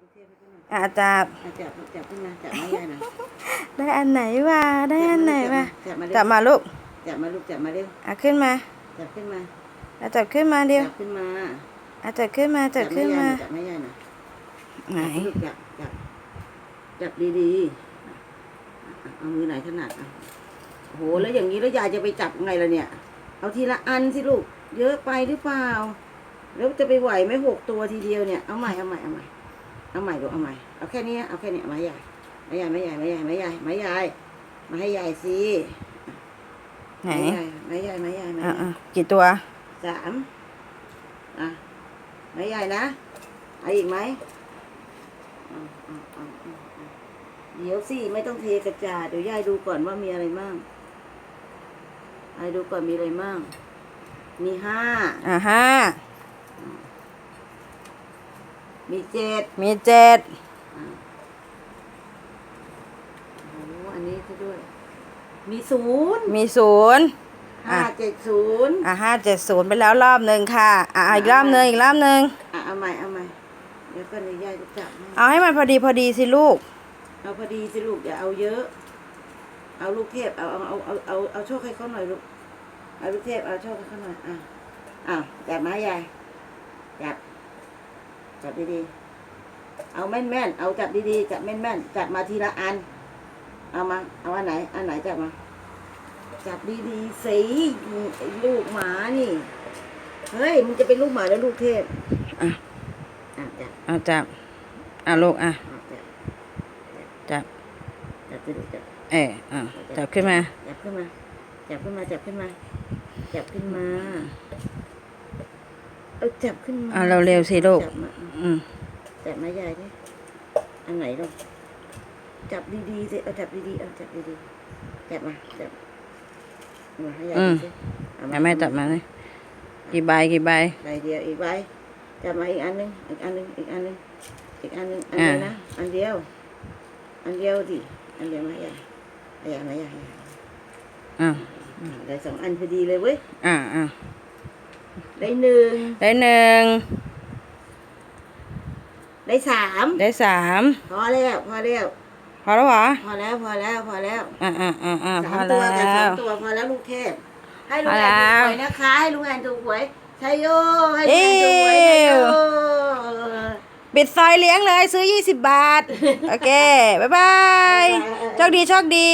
ลูกเทพให้เขาหน่อยอะจับอะจับจับขึ้นมาจับไม่ได้นะได้อันไหนวะได้อันไหนวะจับมาจับมาลูกจับมาลูกจับมาเร็วอะขึ้นมาจับขึ้นมาอะจับขึ้นมาเดียวจับขึ้นมาอะจับขึ้นมาจับขึ้นมาจับไม่ใหญ่นะไหนลูกจับจับจับดีๆอะเอามือไหนถนัดอะโอ้โหแล้วอย่างนี้แล้วยายจะไปจับไงล่ะเนี่ย เอาทีละอันสิลูก เยอะไปหรือเปล่า แล้วจะไปไหวไหมหกตัวทีเดียวเนี่ย เอาใหม่เอาใหม่เอาใหม่ เอาใหม่ลูกเอาใหม่เอาแค่นี้เอาแค่นี้มาใหญ่มาใหญ่มาใหญ่มาใหญ่มาใหญ่มาใหญ่มาให้ใหญ่สิไหนมาใหญ่มาใหญ่มาใหญ่มาใหอะญ่อะกี่ตัวสามอะมาใหญ่นะเอาอีกไหมเอาเอาเอาเอาเอาเดี๋ยวสิไม่ต้องเทกระจาดเดี๋ยวยายดูก่อนว่ามีอะไรมั่งยายดูก่อนมีอะไรมั่งมีห้าอะห้า มีเจ็ดมีเจ็ดอะโอ้โหอันนี้ซะด้วย มีศูนย์มีศูนย์ห้าเจ็ดศูนย์อะห้าเจ็ดศูนย์ไปแล้วรอบหนึ่งค่ะ อะอีกรอบหนึ่งอีกรอบหนึ่งอะเอาใหม่เอาใหม่เดี๋ยวก่อนเดี๋ยวยายจะจับให้เอาให้มันพอดีพอดีสิลูก เอาพอดีสิลูกอย่าเอาเยอะ เอาลูกเทพเอาเอาเอาเอาเอาเอาโชคให้เขาหน่อยลูกเอาลูกเทพเอาโชคให้เขาหน่อยอะอะจับไม้ยายจับ จับดีๆ เอาแม่นแม่นๆ เอาจับดีๆ จับแม่นแม่นๆ จับมาทีละอัน เอามา เอาอันไหน อันไหนจับมา จับดีๆสิไอ้ลูกหมานี่ เฮ้ย มันจะเป็นลูกหมาแล้วลูกเทพอะอะจับอะจับ อะลูกอะอะจับ จับจับสิลูกจับเอออะจับขึ้นมา จับขึ้นมา จับขึ้นมา จับขึ้นมา จับขึ้นมา เอาจับขึ้นมาอะเร็วๆสิลูกจับมาอืมจับมาใหญ่ดิอันไหนลูกจับดีๆสิเอาจับดีๆเอาจับดีๆจับมาจับมาให้ใหญ่ดูสิเอาแม่แม่จับมาเลยกี่ใบกี่ใบ ใบเดียวอีกใบจับมาอีกอันหนึงอีกอันหนึงอีกอันหนึงอีกอันหนึงอันเดียวนะอันเดียว อันเดียวดิอันเดียวมาใหญ่ใหญ่มาใหญ่อะได้สองอันพอดีเลยเว้ยอะอะ ได้หนึ่งได้หนึ่งได้สามได้สามพอแล้วพอแล้วพอแล้วเหรอพอแล้วพอแล้วพอแล้วอะอะอะอะพสาอมตัวแล้กับสอวงตัวพอแล้วลูกเทพให้ลุงพอแอแล้นถูกวหวยนะคะ ให้ลุงแอนถูกหวยใช่โยให้ลุงแอนถูกหวยใช่โยปิดซอยเลี้ยงเลยซื้อ 20 บาท โอเค บ๊ายบายโชคดีโชคดี